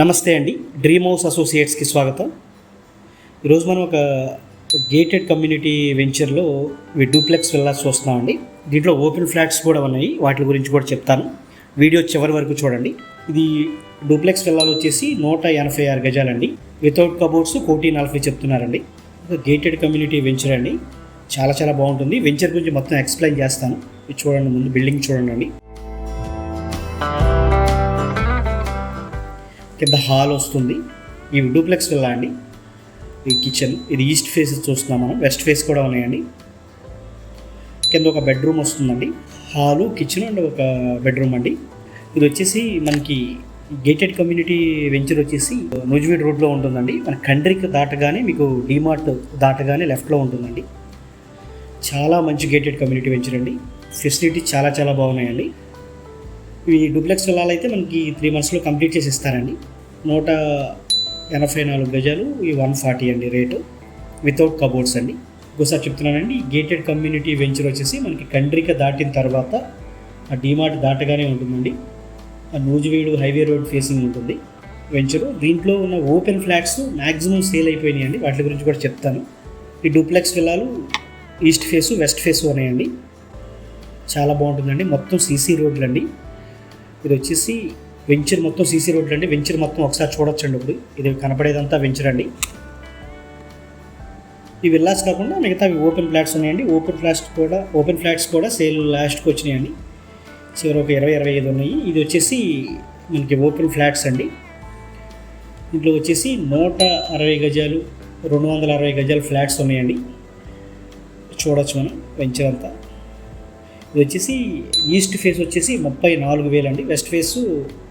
నమస్తే అండి. Dream house అసోసియేట్స్కి స్వాగతం. ఈరోజు మనం ఒక గేటెడ్ కమ్యూనిటీ వెంచర్లో డూప్లెక్స్ వెళ్ళాల్సి వస్తామండి దీంట్లో ఓపెన్ ఫ్లాట్స్ కూడా ఉన్నాయి. వాటి గురించి కూడా చెప్తాను. వీడియో చివరి వరకు చూడండి. ఇది డూప్లెక్స్ వెళ్ళాలి వచ్చేసి నూట ఎనభై ఆరు గజాలండి. వితౌట్ కబోర్డ్స్ కోటి నలభై చెప్తున్నారండి. ఒక గేటెడ్ కమ్యూనిటీ వెంచర్ అండి. చాలా చాలా బాగుంటుంది. వెంచర్ గురించి మొత్తం ఎక్స్ప్లెయిన్ చేస్తాను. ఇది చూడండి ముందు బిల్డింగ్ చూడండి అండి. కింద హాల్ వస్తుంది. ఈ డూప్లెక్స్ విల్లా అండి ఈ కిచెన్ ఇది ఈస్ట్ ఫేస్ చూస్తున్నాం మనం వెస్ట్ ఫేస్ కూడా ఉన్నాయండి. కింద ఒక బెడ్రూమ్ వస్తుందండి. హాలు కిచెన్ అండ్ ఒక బెడ్రూమ్ అండి. ఇది వచ్చేసి మనకి గేటెడ్ కమ్యూనిటీ వెంచర్ వచ్చేసి నూజివీడ్ రోడ్లో ఉంటుందండి. మన కండ్రికి దాటగానే మీకు డిమార్ట్ దాటగానే లెఫ్ట్లో ఉంటుందండి. చాలా మంచి గేటెడ్ కమ్యూనిటీ వెంచర్ అండి. ఫెసిలిటీ చాలా చాలా బాగున్నాయండి. ఈ డూప్లెక్స్ విల్లాలు అయితే మనకి త్రీ మంత్స్లో కంప్లీట్ చేసి ఇస్తారండి. నూట ఎనభై నాలుగు గజాలు ఈ వన్ ఫార్టీ అండి రేటు వితౌట్ కబోర్డ్స్ అండి. ఇంకోసారి చెప్తున్నానండి గేటెడ్ కమ్యూనిటీ వెంచర్ వచ్చేసి మనకి కండ్రిక దాటిన తర్వాత ఆ డీమార్ట్ దాటగానే ఉంటుందండి. ఆ నూజివీడు హైవే రోడ్ ఫేసింగ్ ఉంటుంది. వెంచరు దీంట్లో ఉన్న ఓపెన్ ఫ్లాట్స్ మ్యాక్సిమం సేల్ అయిపోయినాయి అండి. వాటి గురించి కూడా చెప్తాను. ఈ డూప్లెక్స్ విల్లాలు ఈస్ట్ ఫేసు వెస్ట్ ఫేసు ఉన్నాయండి. చాలా బాగుంటుందండి. మొత్తం సీసీ రోడ్లు అండి ఇది వచ్చేసి వెంచర్ మొత్తం సీసీ రోడ్లు అండి. వెంచర్ మొత్తం ఒకసారి చూడొచ్చండి ఇప్పుడు. ఇది కనపడేదంతా వెంచర్ అండి. ఈ విల్లాస్ కాకుండా మిగతా ఓపెన్ ఫ్లాట్స్ ఉన్నాయండి. ఓపెన్ ఫ్లాట్స్ కూడా ఓపెన్ ఫ్లాట్స్ కూడా సేల్ లాస్ట్కి వచ్చినాయండి. చివరి ఒక ఇరవై ఇరవై ఐదు ఉన్నాయి. ఇది వచ్చేసి మనకి ఓపెన్ ఫ్లాట్స్ అండి. ఇంట్లో వచ్చేసి నూట అరవై గజాలు రెండు వందల అరవై గజాలు ఫ్లాట్స్ ఉన్నాయండి. చూడొచ్చు మనం వెంచర్ అంతా. ఇది వచ్చేసి ఈస్ట్ ఫేస్ వచ్చేసి ముప్పై నాలుగు వేలు అండి వెస్ట్ ఫేస్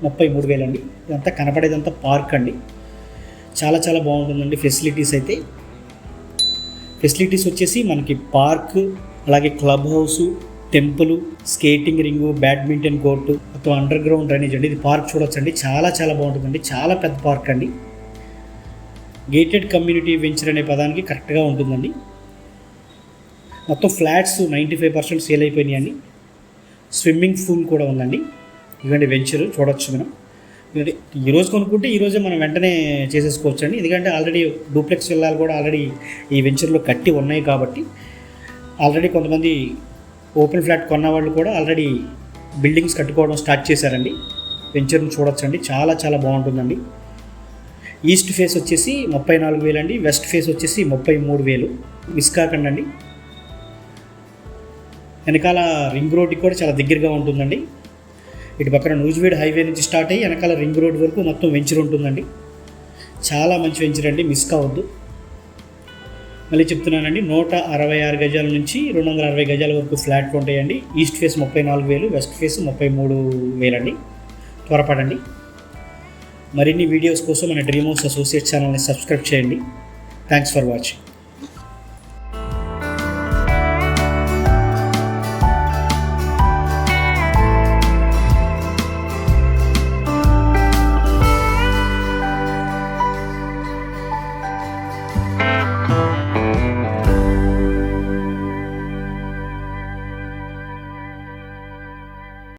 ముప్పై మూడు వేలు అండి ఇదంతా కనపడేదంతా పార్క్ అండి. చాలా చాలా బాగుంటుందండి ఫెసిలిటీస్ అయితే. ఫెసిలిటీస్ వచ్చేసి మనకి పార్క్ అలాగే club house temple skating ring badminton court మొత్తం అండర్ గ్రౌండ్ డ్రైనేజ్ అండి. ఇది పార్క్ చూడొచ్చండి. చాలా చాలా బాగుంటుందండి. చాలా పెద్ద పార్క్ అండి. గేటెడ్ కమ్యూనిటీ వెంచర్ అనే పదానికి కరెక్ట్గా ఉంటుందండి. మొత్తం flats ninety five percent sale అయిపోయినాయండి స్విమ్మింగ్ పూల్ కూడా ఉందండి. ఇవ్వండి వెంచర్ చూడొచ్చు మనం. ఈరోజు కొనుక్కుంటే ఈరోజే మనం వెంటనే చేసేసుకోవచ్చు అండి ఎందుకంటే ఆల్రెడీ డూప్లెక్స్ వెళ్ళాలి కూడా ఆల్రెడీ ఈ వెంచర్లో కట్టి ఉన్నాయి కాబట్టి ఆల్రెడీ కొంతమంది ఓపెన్ ఫ్లాట్ కొన్న వాళ్ళు కూడా ఆల్రెడీ బిల్డింగ్స్ కట్టుకోవడం స్టార్ట్ చేశారండి. వెంచర్ని చూడొచ్చండి. చాలా చాలా బాగుంటుందండి. ఈస్ట్ ఫేస్ వచ్చేసి ముప్పై నాలుగు వేలు అండి. వెస్ట్ ఫేస్ వచ్చేసి ముప్పై మూడు వేలు. మిస్ కాకండి వెనకాల రింగ్ రోడ్కి కూడా చాలా దగ్గరగా ఉంటుందండి. ఇటు పక్కన నూజివీడ్ హైవే నుంచి స్టార్ట్ అయ్యి వెనకాల రింగ్ రోడ్ వరకు మొత్తం వెంచర్ ఉంటుందండి. చాలా మంచి వెంచర్ అండి మిస్ కావద్దు. మళ్ళీ చెప్తున్నానండి నూట అరవై ఆరు గజాల నుంచి రెండు వందల అరవై గజాల వరకు ఫ్లాట్లు ఉంటాయండి. ఈస్ట్ ఫేస్ ముప్పై నాలుగు వేలు వెస్ట్ ఫేస్ ముప్పై మూడు వేలండి. త్వరపడండి. మరిన్ని వీడియోస్ కోసం మన డ్రీమ్ హౌస్ అసోసియేట్ ఛానల్ని సబ్స్క్రైబ్ చేయండి. Thanks for watching